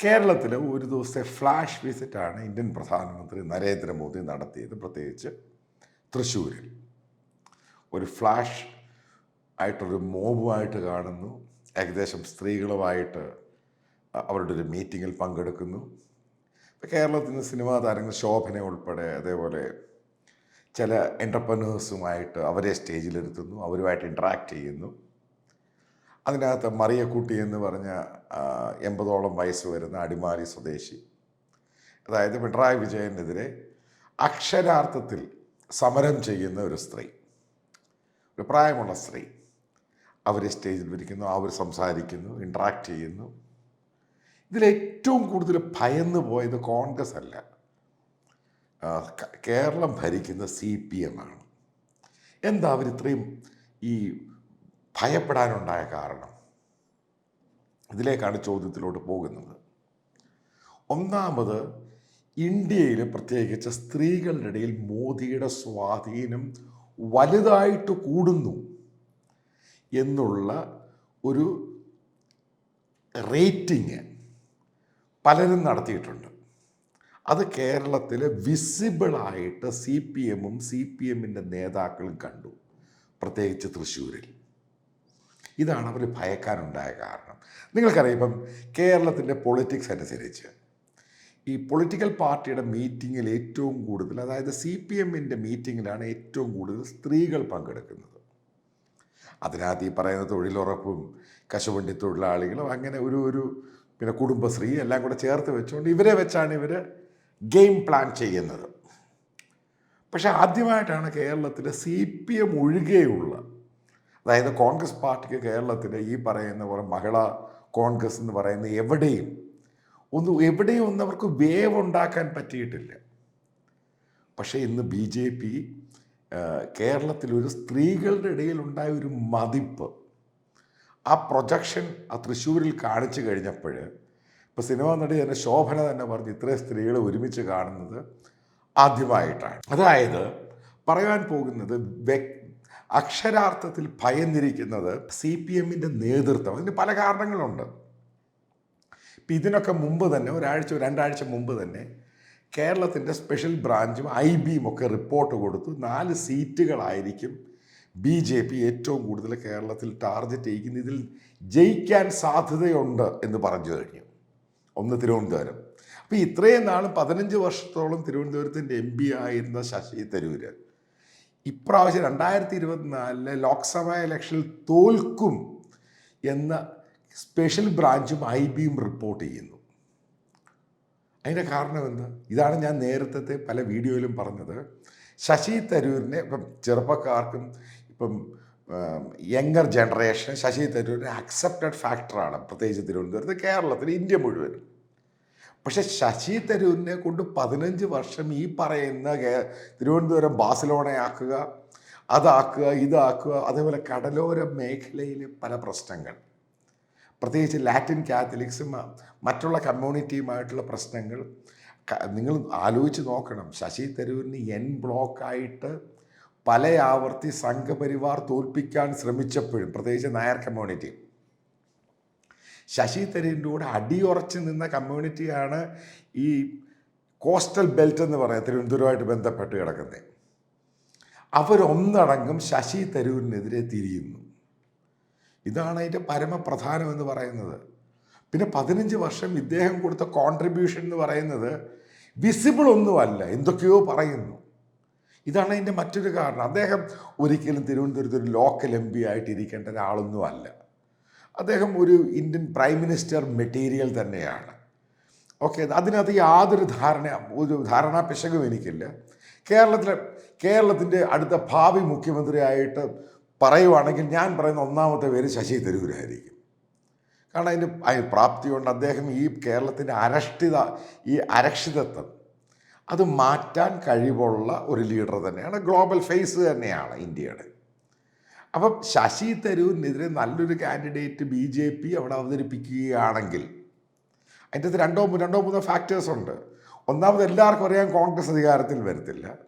കേരളത്തിൽ ഒരു ദിവസത്തെ ഫ്ലാഷ് വിസിറ്റാണ് ഇന്ത്യൻ പ്രധാനമന്ത്രി നരേന്ദ്രമോദി നടത്തിയത് പ്രത്യേകിച്ച് തൃശ്ശൂരിൽ. ഒരു ഫ്ലാഷ് ആയിട്ടൊരു മോബുമായിട്ട് കാണുന്നു. ഏകദേശം സ്ത്രീകളുമായിട്ട് അവരുടെ ഒരു മീറ്റിങ്ങിൽ പങ്കെടുക്കുന്നു. ഇപ്പോൾ കേരളത്തിൽ നിന്ന് സിനിമാ താരങ്ങൾ ശോഭന ഉൾപ്പെടെ അതേപോലെ ചില എന്റർപ്രനേഴ്സുമായിട്ട് അവരെ സ്റ്റേജിലിരുത്തുന്നു അവരുമായിട്ട് ഇൻട്രാക്ട് ചെയ്യുന്നു. അതിനകത്ത് മറിയക്കുട്ടി എന്ന് പറഞ്ഞ എൺപതോളം വയസ്സ് വരുന്ന അടിമാലി സ്വദേശി. അതായത് പിണറായി വിജയനെതിരെ അക്ഷരാർത്ഥത്തിൽ സമരം ചെയ്യുന്ന ഒരു സ്ത്രീ. ഒരു പ്രായമുള്ള സ്ത്രീ. അവർ സ്റ്റേജിൽ വിരിക്കുന്നു അവർ സംസാരിക്കുന്നു ഇൻട്രാക്ട് ചെയ്യുന്നു. ഇതിലേറ്റവും കൂടുതൽ ഭയന്ന് പോയത് കോൺഗ്രസ് അല്ല. കേരളം ഭരിക്കുന്ന സി പി എം ആണ്. എന്താ അവർ ഇത്രയും ഈ ഭയപ്പെടാനുണ്ടായ കാരണം. ഇതിലേക്കാണ് ചോദ്യത്തിലോട്ട് പോകുന്നത്. ഒന്നാമത് ഇന്ത്യയിൽ പ്രത്യേകിച്ച് സ്ത്രീകളുടെ ഇടയിൽ മോദിയുടെ സ്വാധീനം വലുതായിട്ട് കൂടുന്നു എന്നുള്ള ഒരു റേറ്റിംഗ് പലരും നടത്തിയിട്ടുണ്ട്. അത് കേരളത്തിൽ വിസിബിളായിട്ട് സി പി എമ്മും സി പി എമ്മിന്റെ നേതാക്കളും കണ്ടു. പ്രത്യേകിച്ച് തൃശ്ശൂരിൽ. ഇതാണ് അവർ ഭയക്കാനുണ്ടായ കാരണം. നിങ്ങൾക്കറിയാം ഇപ്പം കേരളത്തിന്റെ പൊളിറ്റിക്സ് അനുസരിച്ച് ഈ പൊളിറ്റിക്കൽ പാർട്ടിയുടെ മീറ്റിങ്ങിൽ ഏറ്റവും കൂടുതൽ അതായത് സി പി എമ്മിന്റെ മീറ്റിങ്ങിലാണ് ഏറ്റവും കൂടുതൽ സ്ത്രീകൾ പങ്കെടുക്കുന്നത്. അതിനകത്ത് ഈ പറയുന്ന തൊഴിലുറപ്പും കശുവണ്ടി തൊഴിലാളികളും അങ്ങനെ ഒരു ഒരു പിന്നെ കുടുംബശ്രീ എല്ലാം കൂടെ ചേർത്ത് വെച്ചുകൊണ്ട് ഇവരെ വെച്ചാണ് ഇവർ ഗെയിം പ്ലാൻ ചെയ്യുന്നത്. പക്ഷേ ആദ്യമായിട്ടാണ് കേരളത്തിൽ സി പി എം ഒഴികെയുള്ള അതായത് കോൺഗ്രസ് പാർട്ടിക്ക് കേരളത്തിൽ ഈ പറയുന്ന പോലെ മഹിളാ കോൺഗ്രസ് എന്ന് പറയുന്ന എവിടെയും ഒന്ന് എവിടെയും ഒന്നും അവർക്ക് വേവ് ഉണ്ടാക്കാൻ പറ്റിയിട്ടില്ല. പക്ഷേ ഇന്ന് ബി ജെ പി കേരളത്തിൽ ഒരു സ്ത്രീകളുടെ ഇടയിൽ ഉണ്ടായ ഒരു മതിപ്പ് ആ പ്രൊജക്ഷൻ ആ തൃശ്ശൂരിൽ കാണിച്ചു കഴിഞ്ഞപ്പോൾ ഇപ്പോൾ സിനിമാ നടി തന്നെ ശോഭന തന്നെ പറഞ്ഞു ഇത്രയും സ്ത്രീകളെ ഒരുമിച്ച് കാണുന്നത് ആദ്യമായിട്ടാണ്. അതായത് പറയാൻ പോകുന്നത് വ്യക് അക്ഷരാർത്ഥത്തിൽ ഭയന്നിരിക്കുന്നത് സി പി എമ്മിന്റെ നേതൃത്വം. അതിന് പല കാരണങ്ങളുണ്ട്. ഇപ്പം ഇതിനൊക്കെ മുമ്പ് തന്നെ ഒരാഴ്ച രണ്ടാഴ്ച മുമ്പ് തന്നെ കേരളത്തിന്റെ സ്പെഷ്യൽ ബ്രാഞ്ചും ഐ ബിയും ഒക്കെ റിപ്പോർട്ട് കൊടുത്തു. നാല് സീറ്റുകളായിരിക്കും ബി ജെ പി ഏറ്റവും കൂടുതൽ കേരളത്തിൽ ടാർഗറ്റ് ചെയ്യിക്കുന്ന ഇതിൽ ജയിക്കാൻ സാധ്യതയുണ്ട് എന്ന് പറഞ്ഞു കഴിഞ്ഞു. ഒന്ന് തിരുവനന്തപുരം. അപ്പോൾ ഇത്രയും നാളും പതിനഞ്ച് വർഷത്തോളം തിരുവനന്തപുരത്തിന്റെ എം പി ആയിരുന്ന ശശി തരൂര് ഇപ്രാവശ്യം രണ്ടായിരത്തി ഇരുപത്തിനാലിലെ ലോക്സഭാ ഇലക്ഷനിൽ തോൽക്കും എന്ന സ്പെഷ്യൽ ബ്രാഞ്ചും ഐ ബിയും റിപ്പോർട്ട് ചെയ്യുന്നു. അതിന്റെ കാരണം എന്ന് ഇതാണ് ഞാൻ നേരത്തെ പല വീഡിയോയിലും പറഞ്ഞത്. ശശി തരൂരിനെ ഇപ്പം ചെറുപ്പക്കാർക്കും ഇപ്പം യങ്ങർ ജനറേഷൻ ശശി തരൂരിനെ അക്സെപ്റ്റഡ് ഫാക്ടറാണ് പ്രത്യേകിച്ച് തിരുവനന്തപുരത്ത്. കേരളത്തിൽ ഇന്ത്യ മുഴുവനും. പക്ഷെ ശശി തരൂരിനെ കൊണ്ട് പതിനഞ്ച് വർഷം ഈ പറയുന്ന തിരുവനന്തപുരം ബാസിലോണയാക്കുക അതാക്കുക ഇതാക്കുക അതേപോലെ കടലോര മേഖലയിലെ പല പ്രശ്നങ്ങൾ. പ്രത്യേകിച്ച് ലാറ്റിൻ കാത്തലിക്സും മറ്റുള്ള കമ്മ്യൂണിറ്റിയുമായിട്ടുള്ള പ്രശ്നങ്ങൾ. നിങ്ങൾ ആലോചിച്ച് നോക്കണം. ശശി തരൂരിന് എൻ ബ്ലോക്കായിട്ട് പല ആവർത്തി സംഘപരിവാർ തോൽപ്പിക്കാൻ ശ്രമിച്ചപ്പോഴും പ്രത്യേകിച്ച് നായർ കമ്മ്യൂണിറ്റി. ശശി തരൂരിന്റെ കൂടെ അടിയുറച്ച് നിന്ന കമ്മ്യൂണിറ്റിയാണ് ഈ കോസ്റ്റൽ ബെൽറ്റ് എന്ന് പറയാം തിരുവനന്തപുരമായിട്ട് ബന്ധപ്പെട്ട് കിടക്കുന്നത്. അവരൊന്നടങ്കം ശശി തരൂരിനെതിരെ തിരിയുന്നു. ഇതാണ് അതിന്റെ പരമപ്രധാനം എന്ന് പറയുന്നത്. പിന്നെ പതിനഞ്ച് വർഷം ഇദ്ദേഹം കൊടുത്ത കോൺട്രിബ്യൂഷൻ എന്ന് പറയുന്നത് വിസിബിൾ ഒന്നുമല്ല എന്തൊക്കെയോ പറയുന്നു. ഇതാണ് അതിന്റെ മറ്റൊരു കാരണം. അദ്ദേഹം ഒരിക്കലും തിരുവനന്തപുരത്ത് ഒരു ലോക്കൽ എം പി ആയിട്ട് ഇരിക്കേണ്ട ഒരാളൊന്നും അല്ല അദ്ദേഹം ഒരു ഇന്ത്യൻ പ്രൈം മിനിസ്റ്റർ മെറ്റീരിയൽ തന്നെയാണ്. ഓക്കെ അതിനകത്ത് യാതൊരു ധാരണ ഒരു ധാരണാ പിശകും എനിക്കില്ല. കേരളത്തിലെ കേരളത്തിന്റെ അടുത്ത ഭാവി മുഖ്യമന്ത്രിയായിട്ട് പറയുവാണെങ്കിൽ ഞാൻ പറയുന്ന ഒന്നാമത്തെ പേര് ശശി തരൂരായിരിക്കും. കാരണം അതിന് അതിന് പ്രാപ്തിയുണ്ട്. അദ്ദേഹം ഈ കേരളത്തിന്റെ അരക്ഷിത ഈ അരക്ഷിതത്വം അത് മാറ്റാൻ കഴിവുള്ള ഒരു ലീഡർ തന്നെയാണ്. ഗ്ലോബൽ ഫേസ് തന്നെയാണ് ഇന്ത്യയുടെ. അപ്പം ശശി തരൂരിനെതിരെ നല്ലൊരു കാൻഡിഡേറ്റ് ബി ജെ പി അവിടെ അവതരിപ്പിക്കുകയാണെങ്കിൽ അതിന്റെ അകത്ത് രണ്ടോ രണ്ടോ മൂന്നോ ഫാക്ടേഴ്സ് ഉണ്ട്. ഒന്നാമത് എല്ലാവർക്കും അറിയാം കോൺഗ്രസ് അധികാരത്തിൽ വരത്തില്ല.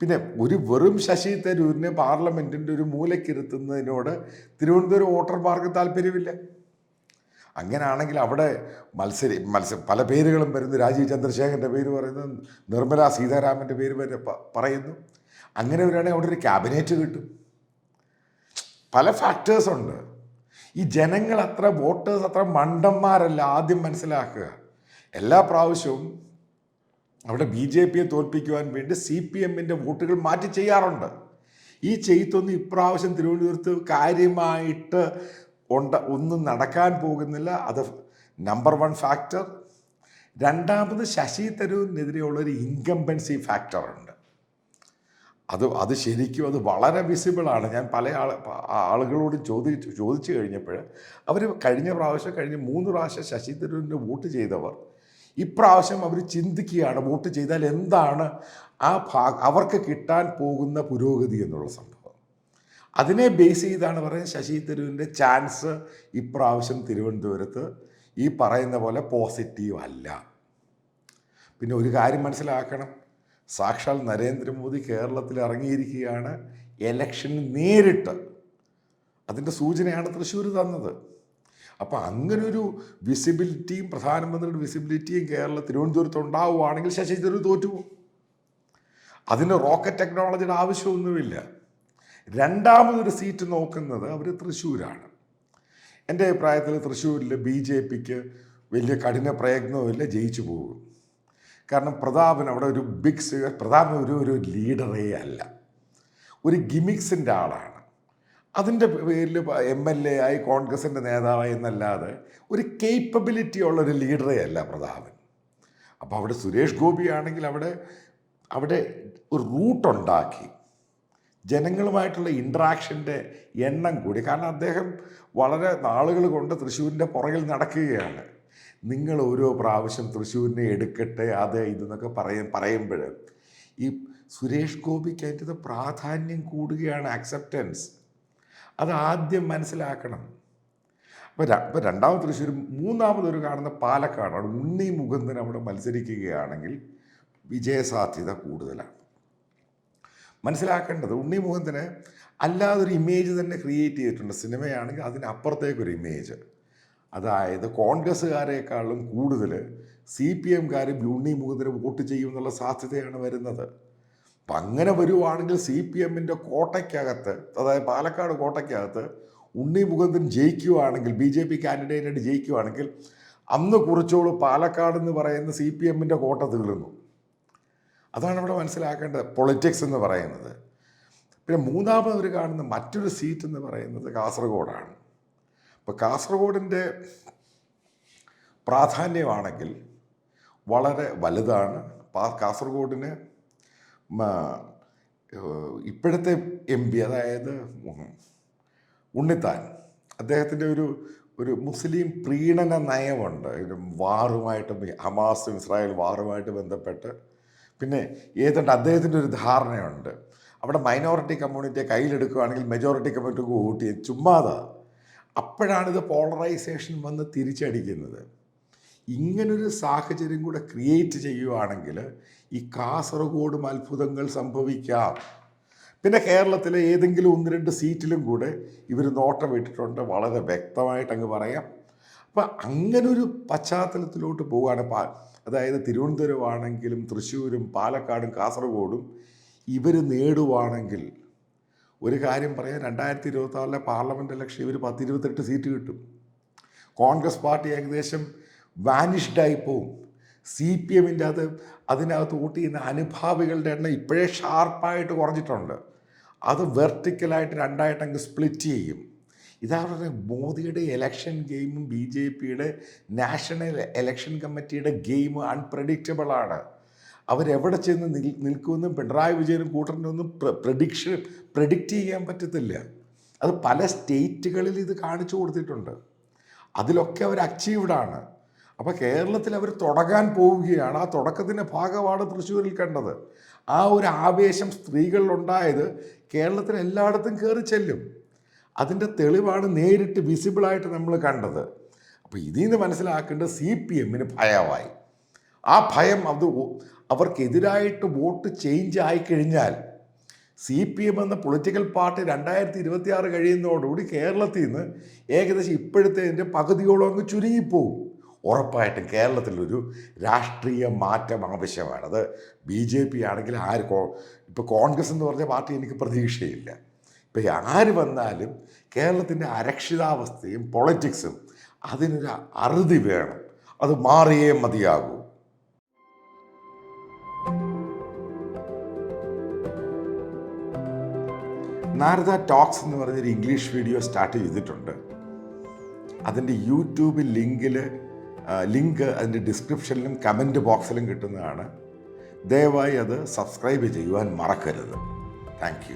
പിന്നെ ഒരു വെറും ശശി തരൂരിനെ പാർലമെന്റിന്റെ ഒരു മൂലക്കിരുത്തുന്നതിനോട് തിരുവനന്തപുരം വോട്ടർമാർക്ക് താല്പര്യമില്ല. അങ്ങനെയാണെങ്കിൽ അവിടെ മത്സരി മത്സ പല പേരുകളും വരുന്നു. രാജീവ് ചന്ദ്രശേഖരന്റെ പേര് പറയുന്നു. നിർമ്മല സീതാരാമന്റെ പേര് പറയുന്നു. അങ്ങനെ വരികയാണെങ്കിൽ അവിടെ ഒരു ക്യാബിനറ്റ് കിട്ടും. പല ഫാക്ടേഴ്സ് ഉണ്ട്. ഈ ജനങ്ങൾ അത്ര വോട്ടേഴ്സ് അത്ര മണ്ടന്മാരല്ല ആദ്യം മനസ്സിലാക്കുക. എല്ലാ പ്രാവശ്യവും അവിടെ ബി ജെ പിയെ തോൽപ്പിക്കുവാൻ വേണ്ടി സി പി എമ്മിന്റെ വോട്ടുകൾ മാറ്റി ചെയ്യാറുണ്ട്. ഈ ചെയ്ത്തൊന്നും ഇപ്രാവശ്യം തിരുവനന്തപുരത്ത് കാര്യമായിട്ട് ഉണ്ട ഒന്നും നടക്കാൻ പോകുന്നില്ല. അത് നമ്പർ വൺ ഫാക്ടർ രണ്ടാമത് ശശി തരൂരിനെതിരെയുള്ള ഒരു ഇൻകംബൻസി ഫാക്ടറുണ്ട് അത് അത് ശരിക്കും അത് വളരെ വിസിബിളാണ് ഞാൻ പല ആൾ ആളുകളോട് ചോദിച്ചു ചോദിച്ചു കഴിഞ്ഞപ്പോൾ അവർ കഴിഞ്ഞ പ്രാവശ്യം കഴിഞ്ഞ് മൂന്ന് പ്രാവശ്യം ശശി തരൂരിന് വോട്ട് ചെയ്തവർ ഇപ്രാവശ്യം അവർ ചിന്തിക്കുകയാണ് വോട്ട് ചെയ്താൽ എന്താണ് ആ ഭാ അവർക്ക് കിട്ടാൻ പോകുന്ന പുരോഗതി എന്നുള്ള സംഭവം. അതിനെ ബേസ് ചെയ്താണ് പറയുന്നത് ശശി തരൂരിന്റെ ചാൻസ് ഇപ്രാവശ്യം തിരുവനന്തപുരത്ത് ഈ പറയുന്ന പോലെ പോസിറ്റീവ് അല്ല. പിന്നെ ഒരു കാര്യം മനസ്സിലാക്കണം. സാക്ഷാൽ നരേന്ദ്രമോദി കേരളത്തിൽ ഇറങ്ങിയിരിക്കുകയാണ് എലക്ഷൻ നേരിട്ട്. അതിന്റെ സൂചനയാണ് തൃശ്ശൂർ തന്നത്. അപ്പോൾ അങ്ങനൊരു വിസിബിലിറ്റിയും പ്രധാനമന്ത്രിയുടെ വിസിബിലിറ്റിയും കേരള തിരുവനന്തപുരത്ത് ഉണ്ടാവുകയാണെങ്കിൽ ശശി തരൂർ തോറ്റുപോകും. അതിന് റോക്കറ്റ് ടെക്നോളജിയുടെ ആവശ്യമൊന്നുമില്ല. രണ്ടാമതൊരു സീറ്റ് നോക്കുന്നത് അവർ തൃശ്ശൂരാണ്. എന്റെ അഭിപ്രായത്തിൽ തൃശ്ശൂരിൽ ബി ജെ പിക്ക് വലിയ കഠിന പ്രയത്നവുമില്ല ജയിച്ചു പോകും. കാരണം പ്രതാപൻ അവിടെ ഒരു ബിഗ് സിഗർ പ്രതാപൻ ഒരു ഒരു ലീഡറേ അല്ല. ഒരു ഗിമിക്സിന്റെ ആളാണ്. അതിന്റെ പേരിൽ എം എൽ എ ആയി കോൺഗ്രസിന്റെ നേതാവായി എന്നല്ലാതെ ഒരു കേപ്പബിലിറ്റി ഉള്ള ഒരു ലീഡറേ അല്ല പ്രതാപൻ. അപ്പോൾ അവിടെ സുരേഷ് ഗോപി ആണെങ്കിൽ അവിടെ അവിടെ ഒരു റൂട്ടുണ്ടാക്കി ജനങ്ങളുമായിട്ടുള്ള ഇൻട്രാക്ഷന്റെ എണ്ണം കൂടി. കാരണം അദ്ദേഹം വളരെ നാളുകൾ കൊണ്ട് തൃശ്ശൂരിന്റെ പുറകിൽ നടക്കുകയാണ്. നിങ്ങൾ ഓരോ പ്രാവശ്യം തൃശ്ശൂരിനെ എടുക്കട്ടെ അത് ഇതെന്നൊക്കെ പറയും പറയുമ്പോൾ ഈ സുരേഷ് ഗോപിക്ക് അതിന്റെ പ്രാധാന്യം കൂടുകയാണ് അക്സെപ്റ്റൻസ് അത് ആദ്യം മനസ്സിലാക്കണം. അപ്പോൾ അപ്പോൾ രണ്ടാമത് തൃശ്ശൂർ മൂന്നാമതൊരു കാണുന്ന പാലക്കാട് അവിടെ ഉണ്ണി മുകുന്ദൻ അവിടെ മത്സരിക്കുകയാണെങ്കിൽ വിജയസാധ്യത കൂടുതലാണ് മനസ്സിലാക്കേണ്ടത് ഉണ്ണി മുകുന്ദന് അല്ലാതൊരു ഇമേജ് തന്നെ ക്രിയേറ്റ് ചെയ്തിട്ടുണ്ട്. സിനിമയാണെങ്കിൽ അതിനപ്പുറത്തേക്കൊരു ഇമേജ് അതായത് കോൺഗ്രസ്സുകാരെക്കാളും കൂടുതൽ സി പി എംകാരും യൂണി മുകുന്ദന് വോട്ട് ചെയ്യുമെന്നുള്ള സാധ്യതയാണ് വരുന്നത്. അപ്പം അങ്ങനെ വരുവാണെങ്കിൽ സി പി എമ്മിന്റെ കോട്ടയ്ക്കകത്ത് അതായത് പാലക്കാട് കോട്ടയ്ക്കകത്ത് ഉണ്ണി മുകുന്ദൻ ജയിക്കുവാണെങ്കിൽ ബി ജെ പി കാൻഡിഡേറ്റായിട്ട് ജയിക്കുവാണെങ്കിൽ അന്ന് കുറിച്ചോളൂ പാലക്കാട് എന്ന് പറയുന്ന സി പി എമ്മിന്റെ കോട്ട തീർന്നു. അതാണ് ഇവിടെ മനസ്സിലാക്കേണ്ടത് പൊളിറ്റിക്സ് എന്ന് പറയുന്നത്. പിന്നെ മൂന്നാമത് ഒരു കാണുന്ന മറ്റൊരു സീറ്റ് എന്ന് പറയുന്നത് കാസർഗോഡാണ്. അപ്പോൾ കാസർഗോഡിന്റെ പ്രാധാന്യമാണെങ്കിൽ വളരെ വലുതാണ്. കാസർഗോഡിന് ഇപ്പോഴത്തെ എം പി അതായത് ഉണ്ണിത്താൻ. അദ്ദേഹത്തിന്റെ ഒരു ഒരു മുസ്ലിം പ്രീണന നയമുണ്ട്. വാറുമായിട്ട് ഹമാസ് ഇസ്രായേൽ വാറുമായിട്ട് ബന്ധപ്പെട്ട്. പിന്നെ ഏതാണ്ട് അദ്ദേഹത്തിന്റെ ഒരു ധാരണയുണ്ട്. അവിടെ മൈനോറിറ്റി കമ്മ്യൂണിറ്റിയെ കയ്യിലെടുക്കുകയാണെങ്കിൽ മെജോറിറ്റി കമ്മ്യൂണിറ്റിക്ക് വോട്ട് ചെയ്യും ചുമ്മാതാ. അപ്പോഴാണിത് പോളറൈസേഷൻ വന്ന് തിരിച്ചടിക്കുന്നത്. ഇങ്ങനൊരു സാഹചര്യം കൂടെ ക്രിയേറ്റ് ചെയ്യുവാണെങ്കിൽ ഈ കാസർഗോഡും അത്ഭുതങ്ങൾ സംഭവിക്കാം. പിന്നെ കേരളത്തിലെ ഏതെങ്കിലും ഒന്ന് രണ്ട് സീറ്റിലും കൂടെ ഇവർ നോട്ടം ഇട്ടിട്ടുണ്ട്. വളരെ വ്യക്തമായിട്ട് അങ്ങ് പറയാം. അപ്പം അങ്ങനൊരു പശ്ചാത്തലത്തിലോട്ട് പോവുകയാണ് പാ അതായത് തിരുവനന്തപുരമാണെങ്കിലും തൃശ്ശൂരും പാലക്കാടും കാസർഗോഡും ഇവർ നേടുവാണെങ്കിൽ ഒരു കാര്യം പറയാം രണ്ടായിരത്തി ഇരുപത്തി ആറിലെ പാർലമെന്റ് ഇലക്ഷൻ ഇവർ പത്തിരുപത്തെട്ട് സീറ്റ് കിട്ടും. കോൺഗ്രസ് പാർട്ടി ഏകദേശം വാനിഷ്ഡായി പോവും. സി പി എമ്മിന്റെ അത് അതിനകത്ത് വോട്ട് ചെയ്യുന്ന അനുഭാവികളുടെ എണ്ണം ഇപ്പോഴേ ഷാർപ്പായിട്ട് കുറഞ്ഞിട്ടുണ്ട്. അത് വെർട്ടിക്കലായിട്ട് രണ്ടായിട്ട് അങ്ങ് സ്പ്ലിറ്റ് ചെയ്യും. ഇതാണ് മോദിയുടെ ഇലക്ഷൻ ഗെയിമും ബി ജെ പിയുടെ നാഷണൽ ഇലക്ഷൻ കമ്മിറ്റിയുടെ ഗെയിം അൺപ്രഡിക്റ്റബിൾ ആണ് അവരെവിടെ ചെന്ന് നിൽ നിൽക്കുമെന്നും പിണറായി വിജയനും കൂട്ടറിനൊന്നും പ്രഡിക്ഷൻ പ്രഡിക്റ്റ് ചെയ്യാൻ പറ്റത്തില്ല. അത് പല സ്റ്റേറ്റുകളിൽ ഇത് കാണിച്ചു കൊടുത്തിട്ടുണ്ട്. അതിലൊക്കെ അവർ അച്ചീവ്ഡ് ആണ്. അപ്പോൾ കേരളത്തിൽ അവർ തുടങ്ങാൻ പോവുകയാണ്. ആ തുടക്കത്തിന്റെ ഭാഗമാണ് തൃശ്ശൂരിൽ കണ്ടത്. ആ ഒരു ആവേശം സ്ത്രീകളിലുണ്ടായത് കേരളത്തിൽ എല്ലായിടത്തും കയറി ചെല്ലും. അതിന്റെ തെളിവാണ് നേരിട്ട് വിസിബിളായിട്ട് നമ്മൾ കണ്ടത്. അപ്പോൾ ഇതിൽ നിന്ന് മനസ്സിലാക്കേണ്ടത് സി പി എമ്മിന് ഭയമായി. ആ ഭയം അത് അവർക്കെതിരായിട്ട് വോട്ട് ചേഞ്ച് ആയിക്കഴിഞ്ഞാൽ സി പി എം എന്ന പൊളിറ്റിക്കൽ പാർട്ടി രണ്ടായിരത്തി ഇരുപത്തി ആറ് കഴിയുന്നതോടുകൂടി കേരളത്തിൽ നിന്ന് ഏകദേശം ഇപ്പോഴത്തെ പകുതിയോളം അങ്ങ് ചുരുങ്ങിപ്പോവും. ഉറപ്പായിട്ടും കേരളത്തിലൊരു രാഷ്ട്രീയ മാറ്റം ആവശ്യമാണ്. അത് ബി ജെ പി ആണെങ്കിൽ ആര് കോ ഇപ്പോൾ കോൺഗ്രസ് എന്ന് പറഞ്ഞ പാർട്ടി എനിക്ക് പ്രതീക്ഷയില്ല. ഇപ്പം ആര് വന്നാലും കേരളത്തിന്റെ അരക്ഷിതാവസ്ഥയും പൊളിറ്റിക്സും അതിനൊരു അറുതി വേണം. അത് മാറിയേ മതിയാകൂ. നാരദ ടോക്സ് എന്ന് പറഞ്ഞൊരു ഇംഗ്ലീഷ് വീഡിയോ സ്റ്റാർട്ട് ചെയ്തിട്ടുണ്ട്. അതിന്റെ യൂട്യൂബ് ലിങ്കിൽ ലിങ്ക് അതിന്റെ ഡിസ്ക്രിപ്ഷനിലും കമന്റ് ബോക്സിലും കിട്ടുന്നതാണ്. ദയവായി അത് സബ്സ്ക്രൈബ് ചെയ്യുവാൻ മറക്കരുത്. താങ്ക്